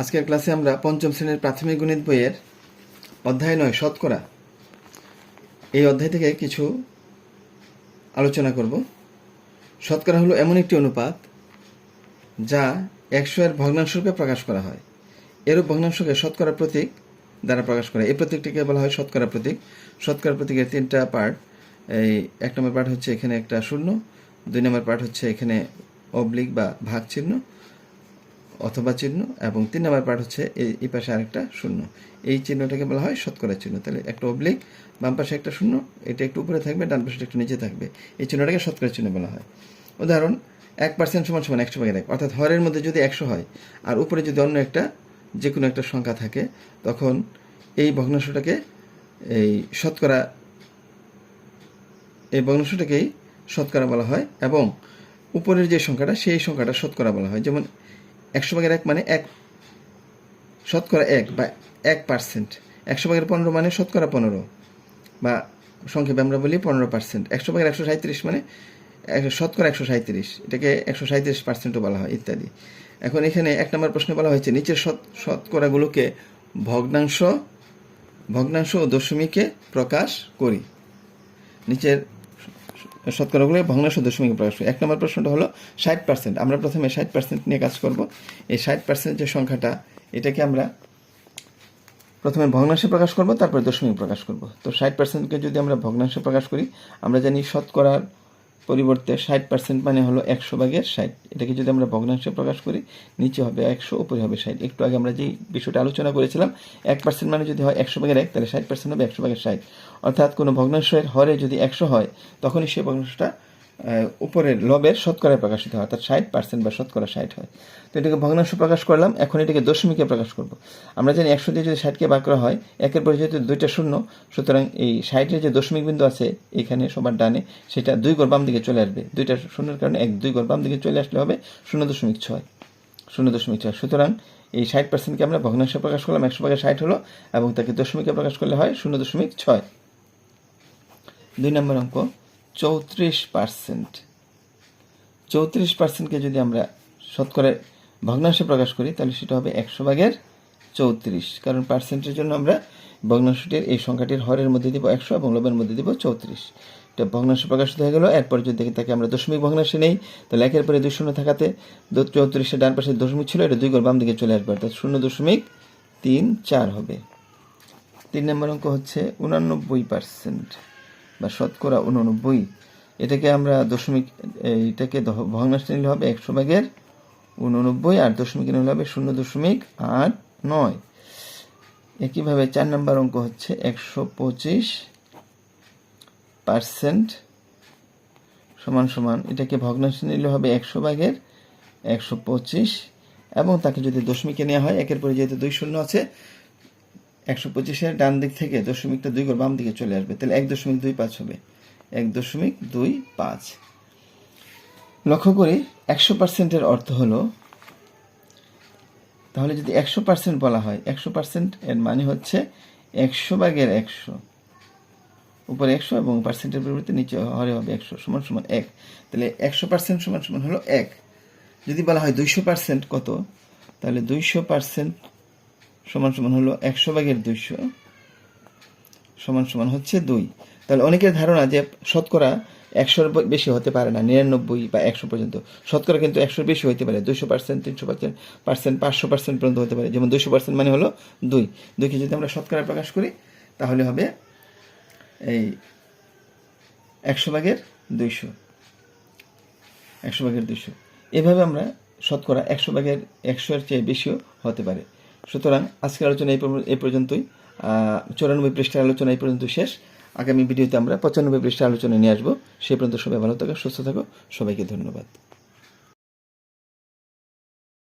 আজকের ক্লাসে আমরা পঞ্চম শ্রেণির প্রাথমিক গণিত বইয়ের অধ্যায় নয়, শতকরা। এই অধ্যায় থেকে কিছু আলোচনা করব। শতকরা হলো এমন একটি অনুপাত যা একশো এর ভগ্নাংশরূপে প্রকাশ করা হয়। এরূপ ভগ্নাংশকে শতকরা প্রতীক দ্বারা প্রকাশ করা এই প্রতীকটিকে বলা হয় শতকরা প্রতীক। শতকরা প্রতীকের তিনটা পার্ট এই এক নম্বর পার্ট হচ্ছে এখানে একটা শূন্য, দুই নম্বর পার্ট হচ্ছে এখানে অবলিক বা ভাগ চিহ্ন অথবা চিহ্ন, এবং তিন নম্বর পার্ট হচ্ছে এই পাশে আরেকটা শূন্য। এই চিহ্নটাকে বলা হয় শতকরা চিহ্ন। তাহলে একটা অবলিক বাম পাশে একটা শূন্য, এটা একটু উপরে থাকবে, ডান পাশে একটু নিচে থাকবে। এই চিহ্নটাকে শতকরা চিহ্ন বলা হয়। উদাহরণ, এক পার্সেন্ট সমান সমান একশো ভাগের এক। অর্থাৎ হরের মধ্যে যদি একশো হয়, আর উপরে যদি অন্য একটা যে কোনো একটা সংখ্যা থাকে, তখন এই ভগ্নাংশটাকে এই শতকরা, এই ভগ্নাংশটাকেই শতকরা বলা হয়, এবং উপরের যে সংখ্যাটা, সেই সংখ্যাটা শতকরা বলা হয়। যেমন একশো ভাগের এক মানে এক। শতকরা এক বা এক পার্সেন্ট একশো ভাগের পনেরো মানে শতকরা পনেরো বা সংক্ষেপে আমরা বলি পনেরো পার্সেন্ট একশো ভাগের একশো সাঁত্রিশ মানে শতকরা একশো সাঁত্রিশ এটাকে একশো সাঁত্রিশ পার্সেন্টও বলা হয় ইত্যাদি। এখন এখানে এক নম্বর প্রশ্নে বলা হয়েছে, নিচের শত শতকরাগুলোকে ভগ্নাংশ ভগ্নাংশ ও দশমিকে প্রকাশ করি। নিচের শতকরাগুলো ভগ্নাংশ দশমিকে প্রকাশ করি। এক নম্বর প্রশ্নটা হলো, ষাট পার্সেন্ট আমরা প্রথমে ষাট পার্সেন্ট নিয়ে কাজ করব। এই ষাট পার্সেন্ট যে সংখ্যাটা, এটাকে আমরা প্রথমে ভগ্নাংশে প্রকাশ করব, তারপরে দশমিক প্রকাশ করব। তো ষাট পার্সেন্টকে যদি আমরা ভগ্নাংশে প্রকাশ করি, আমরা জানি শতকরার পরিবর্তে ষাট পার্সেন্ট মানে হলো একশো ভাগের ষাট। এটাকে যদি আমরা ভগ্নাংশে প্রকাশ করি, নিচে হবে একশো, উপরে হবে ষাট। একটু আগে আমরা যেই বিষয়টা আলোচনা করেছিলাম, এক পার্সেন্ট মানে যদি হয় একশো ভাগের এক, তাহলে ষাট পার্সেন্ট হবে একশো ভাগের ষাট। অর্থাৎ কোনো ভগ্নাংশের হরে যদি একশো হয়, তখনই সেই ভগ্নাংশটা উপরের লবের শতকরায় প্রকাশিত হয়, অর্থাৎ ষাট পার্সেন্ট বা শতকরা ষাট হয়। তো এটাকে ভগ্নাংশ প্রকাশ করলাম, এখন এটাকে দশমিকে প্রকাশ করব। আমরা জানি একশো দিয়ে যদি ষাটকে ভাগ করা হয়, একের পরে যেহেতু দুইটা শূন্য, সুতরাং এই ষাটের যে দশমিক বিন্দু আছে এখানে সবার ডানে, সেটা দুই গড় বাম দিকে চলে আসবে। দুইটা শূন্যের কারণে এক দুই গড় বাম দিকে চলে আসলে হবে শূন্য দশমিক ছয়। শূন্য দশমিক ছয়। সুতরাং এই ষাট পার্সেন্টকে আমরা ভগ্নাংশে প্রকাশ করলাম, একশো ভাগে ষাট হলো, এবং তাকে দশমিকে প্রকাশ করলে হয় শূন্য দশমিক ছয়। দুই নম্বর অঙ্ক। চৌত্রিশ পার্সেন্ট চৌত্রিশ পার্সেন্টকে যদি আমরা শতকরা ভগ্নাংশে প্রকাশ করি, তাহলে সেটা হবে একশো ভাগের চৌত্রিশ। কারণ পার্সেন্টের জন্য আমরা ভগ্নাংশটির এই সংখ্যাটির হরের মধ্যে দিব একশো এবং লবের মধ্যে দিব চৌত্রিশ। এটা ভগ্নাংশ প্রকাশিত হয়ে গেল। এরপর যদি দেখি তাকে আমরা দশমিক ভগ্নাংশে নেই, তাহলে একের পরে দুই শূন্য থাকাতে চৌত্রিশের ডান পাশে দশমিক ছিল, এটা দুই গড় বাম দিকে চলে আসবে, অর্থাৎ শূন্য দশমিক তিন চার হবে। তিন নম্বর অঙ্ক হচ্ছে উনানব্বই পার্সেন্ট বা শতকরা উননব্বই এটাকে আমরা দশমিক এইটাকে দহ- ভগ্নাংশ নিলে হবে একশো ভাগের উননব্বই আর দশমিক নিলে হবে শূন্য দশমিক আট নয়। একইভাবে চার নম্বর অঙ্ক হচ্ছে একশো পঁচিশ পার্সেন্ট সমান সমান, এটাকে ভগ্নাংশ নিলে হবে একশো ভাগের একশো পঁচিশ এবং তাকে যদি দশমিকে নেওয়া হয়, একের পরে যেহেতু দুই শূন্য আছে একশো পঁচিশের ডান দিক থেকে দশমিকটা দুই ঘর বাম দিকে চলে আসবে। তাহলে এক দশমিক দুই পাঁচ হবে। এক দশমিক দুই পাঁচ। লক্ষ্য করি একশো পার্সেন্টের অর্থ হলো, তাহলে যদি একশো পার্সেন্ট বলা হয়, একশো পার্সেন্ট এর মানে হচ্ছে একশো ভাগের একশো। উপরে একশো এবং পার্সেন্টের পরিবর্তে নিচে হরে হবে একশো সমান সমান এক। তাহলে একশো পার্সেন্ট সমান সমান হলো এক। যদি বলা হয় দুইশো পার্সেন্ট কত, তাহলে দুইশো পার্সেন্ট সমান সমান হলো একশো ভাগের দুইশো সমান সমান হচ্ছে দুই। তাহলে অনেকের ধারণা যে শতকরা একশোর বেশি হতে পারে না, নিরানব্বই বা একশো পর্যন্ত। শতকরা কিন্তু একশোর বেশি হতে পারে, দুইশো পার্সেন্ট, তিনশো পার্সেন্ট পার্সেন্ট, পাঁচশো পার্সেন্ট পর্যন্ত হতে পারে। যেমন দুইশো পার্সেন্ট মানে হলো দুই। দুইকে যদি আমরা শতকরা প্রকাশ করি, তাহলে হবে এই একশো ভাগের দুইশো। একশো ভাগের দুইশো। এভাবে আমরা শতকরা একশো ভাগের একশোর চেয়ে বেশিও হতে পারে। সুতরাং আজকের আলোচনা এই পর্যন্তই। চৌরানব্বই পৃষ্ঠার আলোচনা এই পর্যন্ত শেষ। আগামী ভিডিওতে আমরা পঁচানব্বই পৃষ্ঠার আলোচনা নিয়ে আসব। সে পর্যন্ত সবাই ভালো থাকো, সুস্থ থাকো। সবাইকে ধন্যবাদ।